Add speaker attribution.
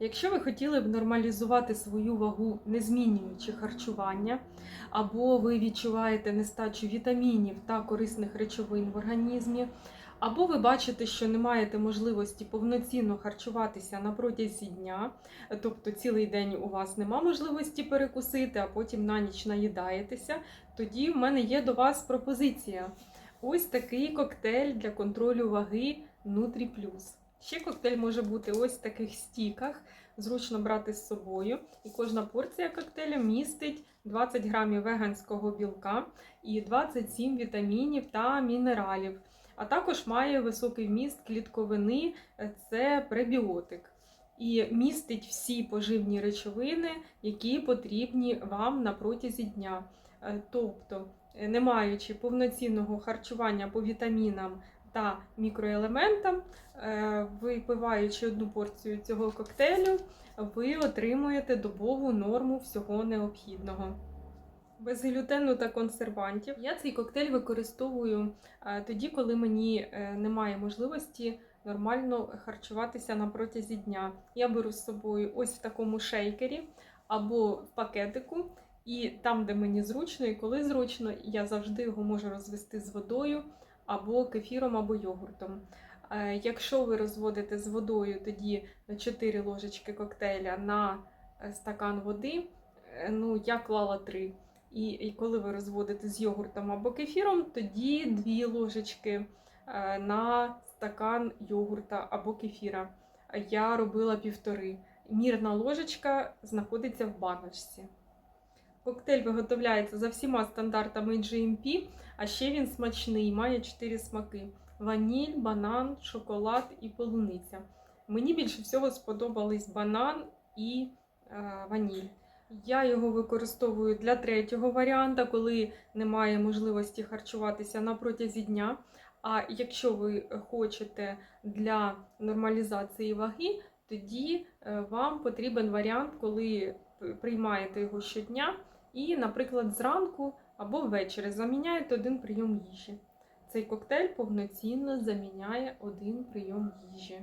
Speaker 1: Якщо ви хотіли б нормалізувати свою вагу, не змінюючи харчування, або ви відчуваєте нестачу вітамінів та корисних речовин в організмі, або ви бачите, що не маєте можливості повноцінно харчуватися на протязі дня, тобто цілий день у вас нема можливості перекусити, а потім на ніч наїдаєтеся, тоді в мене є до вас пропозиція. Ось такий коктейль для контролю ваги Nutri Plus. Ще коктейль може бути ось в таких стіках, зручно брати з собою. І кожна порція коктейлю містить 20 грамів веганського білка і 27 вітамінів та мінералів. А також має високий вміст клітковини, це пребіотик. І містить всі поживні речовини, які потрібні вам на протязі дня. Е, Тобто, е, не маючи повноцінного харчування по вітамінам та мікроелементам, е, випиваючи одну порцію цього коктейлю, ви отримуєте добову норму всього необхідного. Без глютену та консервантів. Я цей коктейль використовую е, тоді, коли мені е, немає можливості нормально харчуватися на протязі дня. Я беру з собою ось в такому шейкері або в пакетику, і там, де мені зручно, і коли зручно, я завжди його можу розвести з водою або кефіром, або йогуртом. Е, Якщо ви розводите з водою, тоді 4 ложечки коктейля на е, стакан води. Е, Ну, я клала 3. І, і коли ви розводите з йогуртом або кефіром, тоді 2 ложечки на стакан йогурта або кефіра. Я робила півтори. Мірна ложечка знаходиться в баночці. Коктейль виготовляється за всіма стандартами GMP, а ще він смачний, має 4 смаки: ваніль, банан, шоколад і полуниця. Мені більше всього сподобались банан і е, ваніль. Я його використовую для третього варіанта, коли немає можливості харчуватися на протязі дня. А якщо ви хочете для нормалізації ваги, тоді е, вам потрібен варіант, коли приймаєте його щодня і, наприклад, зранку або ввечері заміняєте один прийом їжі. Цей коктейль повноцінно заміняє один прийом їжі.